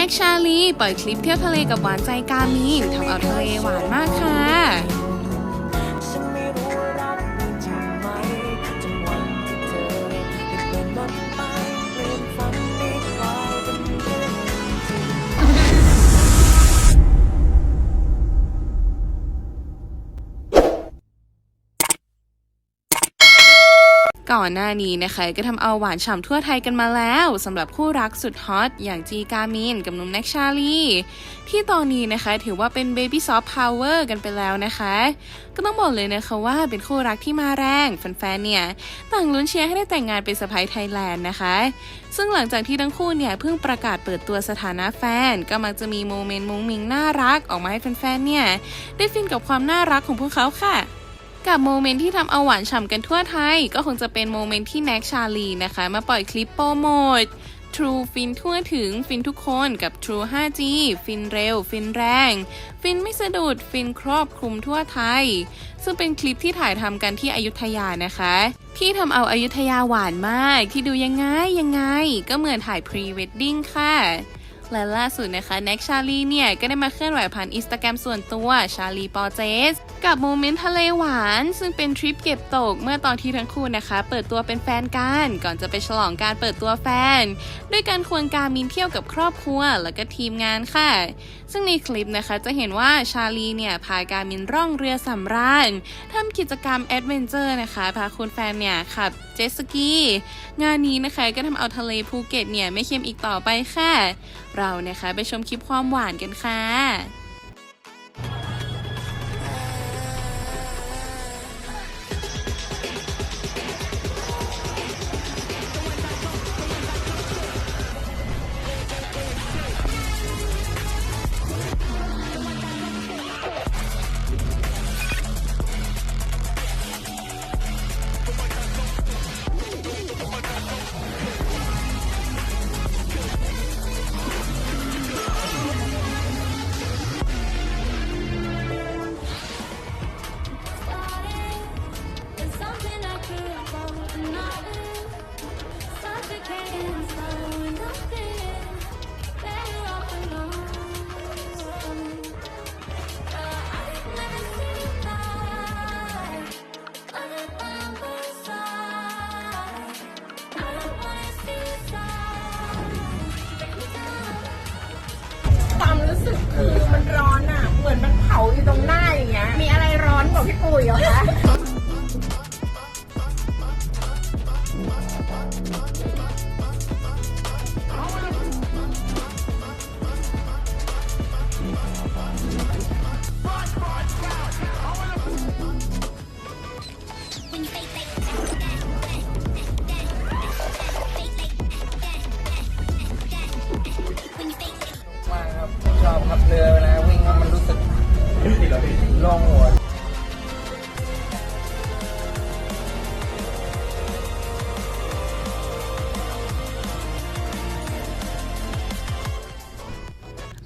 น็กชาลี ปล่อยคลิปเที่ยวทะเลกับหวานใจกามีนทำเอาทะเลหวานมากค่ะ ก่อนหน้านี้นะคะ ก็ทำเอาหวานฉ่ำทั่วไทยกันมาแล้วสำหรับคู่รักสุดฮอตอย่างจีกามินกับหนุ่มแน็กชาลีที่ตอนนี้นะคะถือว่าเป็นเบบี้ซอฟต์พาวเวอร์กันไปแล้วนะคะ ก็ต้องบอกเลยนะคะว่าเป็นคู่รักที่มาแรงแฟนๆเนี่ยต่างลุ้นเชียร์ให้ได้แต่งงานเป็นสะพ้ายไทยแลนด์นะคะ ซึ่งหลังจากที่ทั้งคู่เนี่ยเพิ่งประกาศเปิดตัวสถานะแฟน ก็มักจะมีโมเมนต์มุ้งมิงน่ารักออกมาให้แฟนๆเนี่ยได้ฟินกับความน่ารักของพวกเขาค่ะ กับโมเมนต์ที่ทำเอาหวานฉ่ำกันทั่วไทย ก็คงจะเป็นโมเมนต์ที่แน็กชาลีนะคะ มาปล่อยคลิปโปรโมท True ฟินทั่วถึงฟินทุกคนกับ True 5G ฟินเร็ว ฟินแรง ฟินไม่สะดุด ฟินครอบคลุมทั่วไทย ซึ่งเป็นคลิปที่ถ่ายทำกันที่อยุธยานะคะ ที่ทำเอาอายุทยาหวานมาก ที่ดูยังไงยังไง ก็เหมือนถ่ายพรีเวดดิ้งค่ะ และล่าสุดนะคะแน็กชาลีเนี่ย ก็ได้มาเคลื่อนไหวผ่านอินสตาแกรมส่วนตัวชาลีปอเจส กับโมเมนต์ทะเลหวาน ซึ่งเป็นทริปเก็บตกเมื่อตอนที่ทั้งคู่นะคะ เปิดตัวเป็นแฟนกัน ก่อนจะไปฉลองการเปิดตัวแฟน ด้วยการควงการมินเที่ยวกับครอบครัว แล้วก็ทีมงานค่ะ ซึ่งในคลิปนะคะจะเห็นว่าชาลีเนี่ยพาการมินร่องเรือสำราญทำกิจกรรมแอดเวนเจอร์นะคะพาคุณแฟนเนี่ยขับ จ็ตสกี งานนี้นะคะก็ทำเอาทะเลภูเก็ตเนี่ยไม่เค็มอีกต่อไปค่ะ เรานะคะไปชมคลิปความหวานกันค่ะ มากครับชอบขับเรือเวลาวิ่งแล้วมันรู้สึกโล่งหัว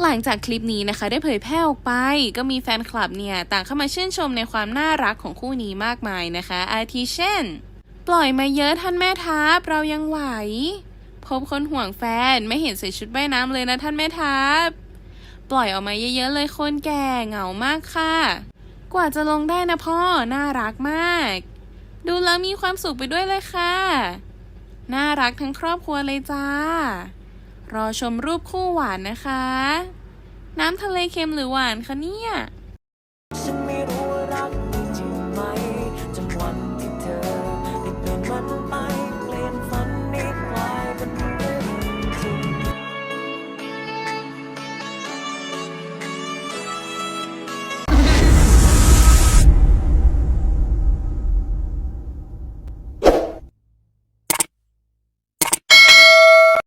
หลังจากคลิปนี้นะคะ ได้เผยแพร่ออกไป ก็มีแฟนคลับเนี่ย ต่างเข้ามาชื่นชมในความน่ารักของคู่นี้มากมายนะคะ อาทิเช่น ปล่อยมาเยอะท่านแม่ทัพเรายังไหว พบคนห่วงแฟนไม่เห็นใส่ชุดว่ายน้ำเลยนะท่านแม่ทัพปล่อยออกมาเยอะๆเลยคนแก่เหงามากค่ะ กว่าจะลงได้นะพ่อน่ารักมาก ดูแล้วมีความสุขไปด้วยเลยค่ะ น่ารักทั้งครอบครัวเลยจ้า รอชมรูปคู่หวานนะคะ น้ำทะเลเค็มหรือหวานคะเนี่ย